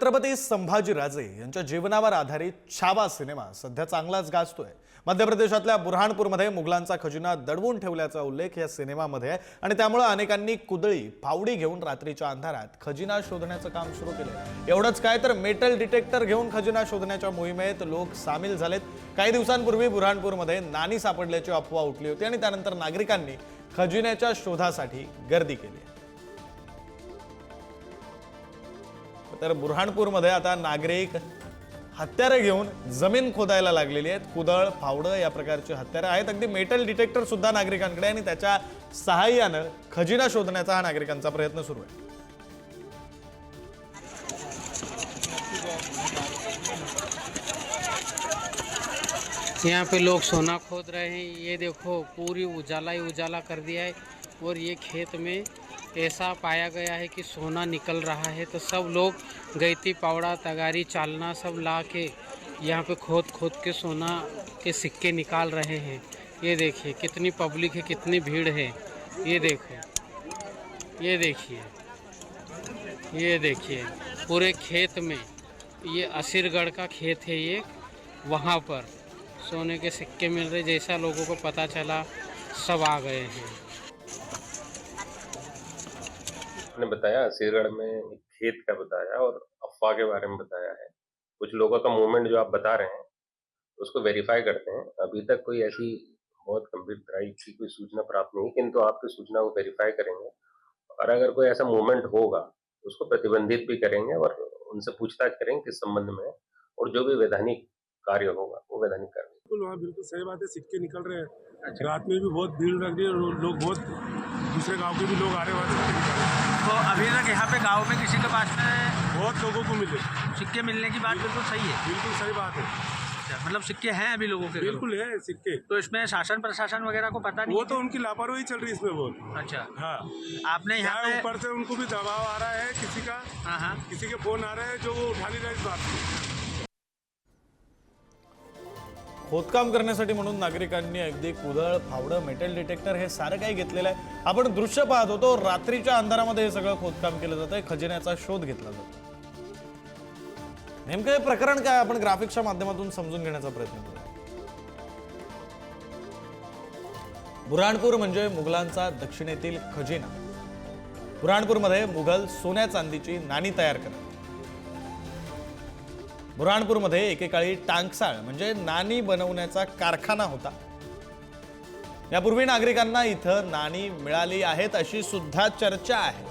छत्रपती संभाजीराजे यांच्या जीवनावर आधारित छावा सिनेमा सध्या चांगलाच गाजतोय. मध्य प्रदेशातल्या बुरहाणपूरमध्ये मुघलांचा खजिना दडवून ठेवल्याचा उल्लेख या सिनेमामध्ये आहे आणि त्यामुळे अनेकांनी कुदळी फावडी घेऊन रात्रीच्या अंधारात खजिना शोधण्याचं काम सुरू केलं एवढंच काय तर मेटल डिटेक्टर घेऊन खजिना शोधण्याच्या मोहिमेत लोक सामील झालेत. काही दिवसांपूर्वी बुरहाणपूरमध्ये नाणी सापडल्याची अफवा उठली होती आणि त्यानंतर नागरिकांनी खजिन्याच्या शोधासाठी गर्दी केली. तर बुरहाणपूरमध्ये आता नागरिक हत्यारं घेऊन जमीन खोदायला लागलेली आहेत. कुदळ फावडं या प्रकारची हत्यारं आहेत. अगदी मेटल डिटेक्टर सुद्धा नागरिकांकडे आणि त्याच्या सहाय्यानं खजिना शोधण्याचा हा नागरिकांचा प्रयत्न सुरू आहे. यहाँ पे लोग सोना खोद रहे हैं। ये देखो पूरी उजाला ही उजाला कर दिया है और ये खेत में ऐसा पाया गया है कि सोना निकल रहा है तो सब लोग गैती, पावड़ा, तगारी, चालना सब ला के यहाँ पे खोद खोद के सोना के सिक्के निकाल रहे हैं। ये देखिए, कितनी पब्लिक है, कितनी भीड़ है। ये देखो, ये देखिए ये देखिए, पूरे खेत में, ये असीरगढ़ का खेत है ये, वहाँ पर सोने के सिक्के मिल रहे, जैसा लोगों को पता चला, सब आ गए हैं। आपने बताया सीरगढ़ में एक खेत का बताया और अफवाह के बारे में बताया है। कुछ लोगों का मूवमेंट जो आप बता रहे हैं उसको वेरीफाई करते हैं। अभी तक कोई ऐसी बहुत गंभीर तरह की कोई सूचना प्राप्त नहीं किंतु आपकी सूचना को वेरीफाई करेंगे। और अगर कोई ऐसा मूवमेंट होगा तो उसको प्रतिबंधित भी करेंगे और उनसे पूछताछ करेंगे किस संबंध में और जो भी वैधानिक कार्य होगा वो वैधानिक कार्य बिल्कुल वहाँ बिल्कुल सही बात है। सिक्के निकल रहे हैं। रात में भी बहुत भीड़ लग रही है लोग बहुत दूसरे गाँव के भी लोग आ रहे हैं। वहाँ सिक्के निकालने तो अभी तक यहाँ पे गाँव में किसी के पास में बहुत लोगों को मिले। सिक्के मिलने की बात बिल्कुल सही है। बिल्कुल सही बात है। अच्छा, मतलब सिक्के हैं अभी लोगों के बिल्कुल है सिक्के। तो इसमें शासन प्रशासन वगैरह को पता नहीं वो तो उनकी लापरवाही चल रही है इसमें बहुत। अच्छा। हाँ। आपने यहाँ पे ऊपर से उनको भी दबाव आ रहा है किसी का हाँ हाँ। किसी के फ़ोन आ रहे हैं जो वो उठा नहीं रहे इस बात को। खोदकाम करण्यासाठी म्हणून नागरिकांनी अगदी कुदळ फावडं मेटल डिटेक्टर हे सारं काही घेतलेलं आहे. आपण दृश्य पाहत होतो रात्रीच्या अंधारामध्ये हे सगळं खोदकाम केलं जातं खजिन्याचा शोध घेतला जातो. नेमकं हे प्रकरण काय? आपण ग्राफिक्सच्या माध्यमातून समजून घेण्याचा प्रयत्न करूया. बुऱ्हाणपूर म्हणजे मुघलांचा दक्षिणेतील खजिना. बुऱ्हाणपूरमध्ये मुघल सोन्या चांदीची नाणी तयार करतात बुऱ्हाणपूरमध्ये एकेकाळी टांगसाळ म्हणजे नाणी बनवण्याचा कारखाना होता. यापूर्वी नागरिकांना इथं नाणी मिळाली आहेत अशी सुद्धा चर्चा आहे.